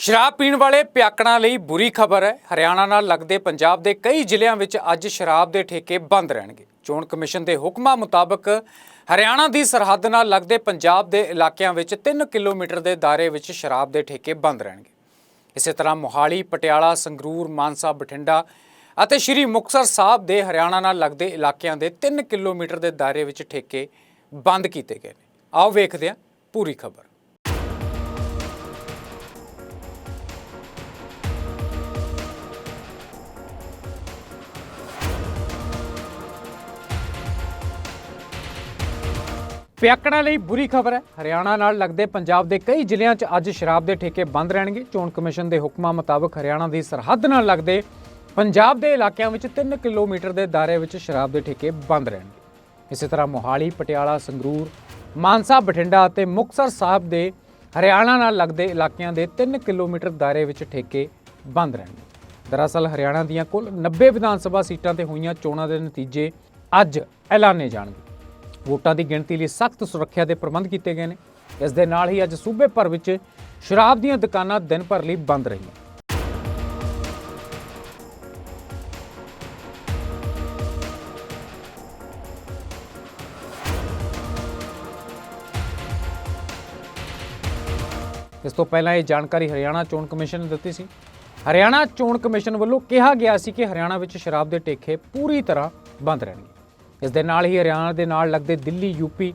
ਸ਼ਰਾਬ ਪੀਣ ਵਾਲੇ ਪਿਆਕੜਾਂ ਲਈ ਬੁਰੀ ਖਬਰ ਹੈ। ਹਰਿਆਣਾ ਨਾਲ ਲੱਗਦੇ ਪੰਜਾਬ ਦੇ ਕਈ ਜ਼ਿਲ੍ਹਿਆਂ ਵਿੱਚ ਅੱਜ ਸ਼ਰਾਬ ਦੇ ਠੇਕੇ ਬੰਦ ਰਹਿਣਗੇ। ਚੋਣ ਕਮਿਸ਼ਨ ਦੇ ਹੁਕਮਾਂ ਮੁਤਾਬਕ ਹਰਿਆਣਾ ਦੀ ਸਰਹੱਦ ਨਾਲ ਲੱਗਦੇ ਪੰਜਾਬ ਦੇ ਇਲਾਕਿਆਂ ਵਿੱਚ 3 ਕਿਲੋਮੀਟਰ ਦੇ ਦਾਇਰੇ ਵਿੱਚ ਸ਼ਰਾਬ ਦੇ ਠੇਕੇ ਬੰਦ ਰਹਿਣਗੇ। ਇਸੇ ਤਰ੍ਹਾਂ ਮੋਹਾਲੀ, ਪਟਿਆਲਾ, ਸੰਗਰੂਰ, ਮਾਨਸਾ, ਬਠਿੰਡਾ ਅਤੇ ਸ਼੍ਰੀ ਮੁਕਤਸਰ ਸਾਹਿਬ ਦੇ ਹਰਿਆਣਾ ਨਾਲ ਲੱਗਦੇ ਇਲਾਕਿਆਂ ਦੇ 3 ਕਿਲੋਮੀਟਰ ਦੇ ਦਾਇਰੇ ਵਿੱਚ ਠੇਕੇ ਬੰਦ ਕੀਤੇ ਗਏ ਨੇ। ਆਓ ਵੇਖਦੇ ਹਾਂ ਪੂਰੀ ਖਬਰ। ਪਿਆਕੜਾਂ ਲਈ ਬੁਰੀ ਖਬਰ ਹੈ। ਹਰਿਆਣਾ ਨਾਲ ਲੱਗਦੇ ਪੰਜਾਬ ਦੇ ਕਈ ਜ਼ਿਲ੍ਹਿਆਂ 'ਚ ਅੱਜ ਸ਼ਰਾਬ ਦੇ ਠੇਕੇ ਬੰਦ ਰਹਿਣਗੇ। ਚੋਣ ਕਮਿਸ਼ਨ ਦੇ ਹੁਕਮਾਂ ਮੁਤਾਬਕ ਹਰਿਆਣਾ ਦੀ ਸਰਹੱਦ ਨਾਲ ਲੱਗਦੇ ਪੰਜਾਬ ਦੇ ਇਲਾਕਿਆਂ ਵਿੱਚ 3 ਕਿਲੋਮੀਟਰ ਦੇ ਦਾਇਰੇ ਵਿੱਚ ਸ਼ਰਾਬ ਦੇ ਠੇਕੇ ਬੰਦ ਰਹਿਣਗੇ। ਇਸੇ ਤਰ੍ਹਾਂ ਮੋਹਾਲੀ, ਪਟਿਆਲਾ, ਸੰਗਰੂਰ, ਮਾਨਸਾ, ਬਠਿੰਡਾ ਅਤੇ ਮੁਕਤਸਰ ਸਾਹਿਬ ਦੇ ਹਰਿਆਣਾ ਨਾਲ ਲੱਗਦੇ ਇਲਾਕਿਆਂ ਦੇ 3 ਕਿਲੋਮੀਟਰ ਦਾਇਰੇ ਵਿੱਚ ਠੇਕੇ ਬੰਦ ਰਹਿਣਗੇ। ਦਰਅਸਲ ਹਰਿਆਣਾ ਦੀਆਂ ਕੁੱਲ 90 ਵਿਧਾਨ ਸਭਾ ਸੀਟਾਂ ਤੇ ਹੋਈਆਂ ਚੋਣਾਂ ਦੇ ਨਤੀਜੇ ਅੱਜ ਐਲਾਨੇ ਜਾਣਗੇ। ਵੋਟਾਂ ਦੀ ਗਿਣਤੀ ਲਈ ਸਖਤ ਸੁਰੱਖਿਆ ਦੇ ਪ੍ਰਬੰਧ ਕੀਤੇ ਗਏ ਨੇ। ਇਸ ਦੇ ਨਾਲ ਹੀ ਅੱਜ ਸੂਬੇ ਭਰ ਵਿੱਚ ਸ਼ਰਾਬ ਦੀਆਂ ਦੁਕਾਨਾਂ ਦਿਨ ਭਰ ਲਈ ਬੰਦ ਰਹੀਆਂ। ਇਸ ਤੋਂ ਪਹਿਲਾਂ ਇਹ ਜਾਣਕਾਰੀ ਹਰਿਆਣਾ ਚੋਣ ਕਮਿਸ਼ਨ ਨੇ ਦਿੱਤੀ ਸੀ। ਹਰਿਆਣਾ ਚੋਣ ਕਮਿਸ਼ਨ ਵੱਲੋਂ ਕਿਹਾ ਗਿਆ ਸੀ ਕਿ ਹਰਿਆਣਾ ਵਿੱਚ ਸ਼ਰਾਬ ਦੇ ਠੇਕੇ ਪੂਰੀ ਤਰ੍ਹਾਂ ਬੰਦ ਰਹਿਣਗੇ। ਇਸ ਦੇ ਨਾਲ ਹੀ ਹਰਿਆਣਾ ਦੇ ਨਾਲ ਲੱਗਦੇ ਦਿੱਲੀ, ਯੂਪੀ,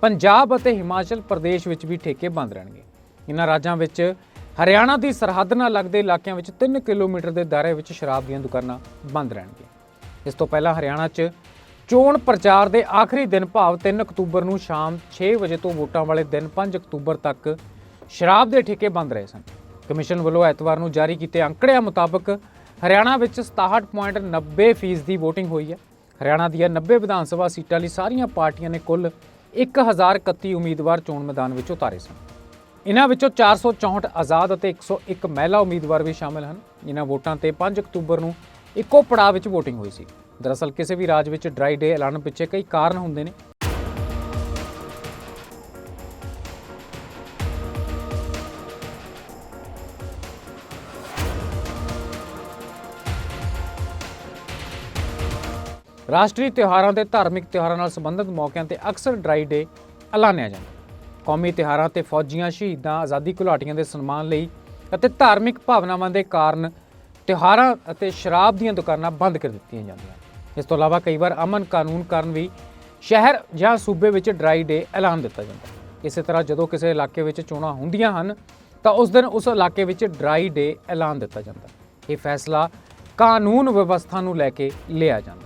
ਪੰਜਾਬ ਅਤੇ ਹਿਮਾਚਲ ਪ੍ਰਦੇਸ਼ ਵਿੱਚ ਵੀ ਠੇਕੇ ਬੰਦ ਰਹਿਣਗੇ। ਇਨ੍ਹਾਂ ਰਾਜਾਂ ਵਿੱਚ ਹਰਿਆਣਾ ਦੀ ਸਰਹੱਦ ਨਾਲ ਲੱਗਦੇ ਇਲਾਕਿਆਂ ਵਿੱਚ 3 ਕਿਲੋਮੀਟਰ ਦੇ ਦਾਇਰੇ ਵਿੱਚ ਸ਼ਰਾਬ ਦੀਆਂ ਦੁਕਾਨਾਂ ਬੰਦ ਰਹਿਣਗੀਆਂ ਇਸ ਤੋਂ ਪਹਿਲਾਂ ਹਰਿਆਣਾ 'ਚ ਚੋਣ ਪ੍ਰਚਾਰ ਦੇ ਆਖਰੀ ਦਿਨ ਭਾਵ 3 ਅਕਤੂਬਰ ਨੂੰ ਸ਼ਾਮ 6 ਵਜੇ ਤੋਂ ਵੋਟਾਂ ਵਾਲੇ ਦਿਨ 5 ਅਕਤੂਬਰ ਤੱਕ ਸ਼ਰਾਬ ਦੇ ਠੇਕੇ ਬੰਦ ਰਹੇ ਸਨ। ਕਮਿਸ਼ਨ ਵੱਲੋਂ ਐਤਵਾਰ ਨੂੰ ਜਾਰੀ ਕੀਤੇ ਅੰਕੜਿਆਂ ਮੁਤਾਬਕ ਹਰਿਆਣਾ ਵਿੱਚ 67.90% ਫੀਸਦੀ VOTING ਹੋਈ ਹੈ। ਹਰਿਆਣਾ ਦੀਆਂ 90 ਵਿਧਾਨ ਸਭਾ ਸੀਟਾਂ ਲਈ ਸਾਰੀਆਂ ਪਾਰਟੀਆਂ ਨੇ ਕੁੱਲ 1031 ਉਮੀਦਵਾਰ ਚੋਣ ਮੈਦਾਨ ਵਿੱਚ ਉਤਾਰੇ ਸਨ। ਇਨ੍ਹਾਂ ਵਿੱਚੋਂ 464 ਆਜ਼ਾਦ ਅਤੇ 101 ਮਹਿਲਾ ਉਮੀਦਵਾਰ ਵੀ ਸ਼ਾਮਲ ਹਨ ਇਨ੍ਹਾਂ ਵੋਟਾਂ ਤੇ 5 ਅਕਤੂਬਰ ਨੂੰ ਇੱਕੋ ਪੜਾਅ ਵਿੱਚ VOTING ਹੋਈ ਸੀ। ਦਰਅਸਲ ਕਿਸੇ ਵੀ ਰਾਜ ਵਿੱਚ ਡਰਾਈ ਡੇ ਐਲਾਨ ਪਿੱਛੇ ਕਈ ਕਾਰਨ ਹੁੰਦੇ ਨੇ। ਰਾਸ਼ਟਰੀ ਤਿਉਹਾਰਾਂ ਤੇ ਧਾਰਮਿਕ ਤਿਉਹਾਰਾਂ ਨਾਲ ਸੰਬੰਧਿਤ ਮੌਕਿਆਂ ਤੇ ਅਕਸਰ ਡਰਾਈ ਡੇ ਐਲਾਨਿਆ ਜਾਂਦਾ ਕੌਮੀ ਤਿਉਹਾਰਾਂ ਤੇ ਫੌਜੀਆਂ, ਸ਼ਹੀਦਾਂ, ਆਜ਼ਾਦੀ ਘੁਲਾਟੀਆਂ ਦੇ ਸਨਮਾਨ ਲਈ ਅਤੇ ਧਾਰਮਿਕ ਭਾਵਨਾਵਾਂ ਦੇ ਕਾਰਨ ਤਿਉਹਾਰਾਂ ਅਤੇ ਸ਼ਰਾਬ ਦੀਆਂ ਦੁਕਾਨਾਂ ਬੰਦ ਕਰ ਦਿੱਤੀਆਂ ਜਾਂਦੀਆਂ ਇਸ ਤੋਂ ਇਲਾਵਾ ਕਈ ਵਾਰ ਅਮਨ ਕਾਨੂੰਨ ਕਾਰਨ ਵੀ ਸ਼ਹਿਰ ਜਾਂ ਸੂਬੇ ਵਿੱਚ ਡਰਾਈ ਡੇ ਐਲਾਨ ਦਿੱਤਾ ਜਾਂਦਾ ਇਸੇ ਤਰ੍ਹਾਂ ਜਦੋਂ ਕਿਸੇ ਇਲਾਕੇ ਵਿੱਚ ਚੋਣਾਂ ਹੁੰਦੀਆਂ ਹਨ, ਤਾਂ ਉਸ ਦਿਨ ਉਸ ਇਲਾਕੇ ਵਿੱਚ ਡਰਾਈ ਡੇ ਐਲਾਨ ਦਿੱਤਾ ਜਾਂਦਾ ਇਹ ਫੈਸਲਾ ਕਾਨੂੰਨ ਵਿਵਸਥਾ ਨੂੰ ਲੈ ਕੇ ਲਿਆ ਜਾਂਦਾ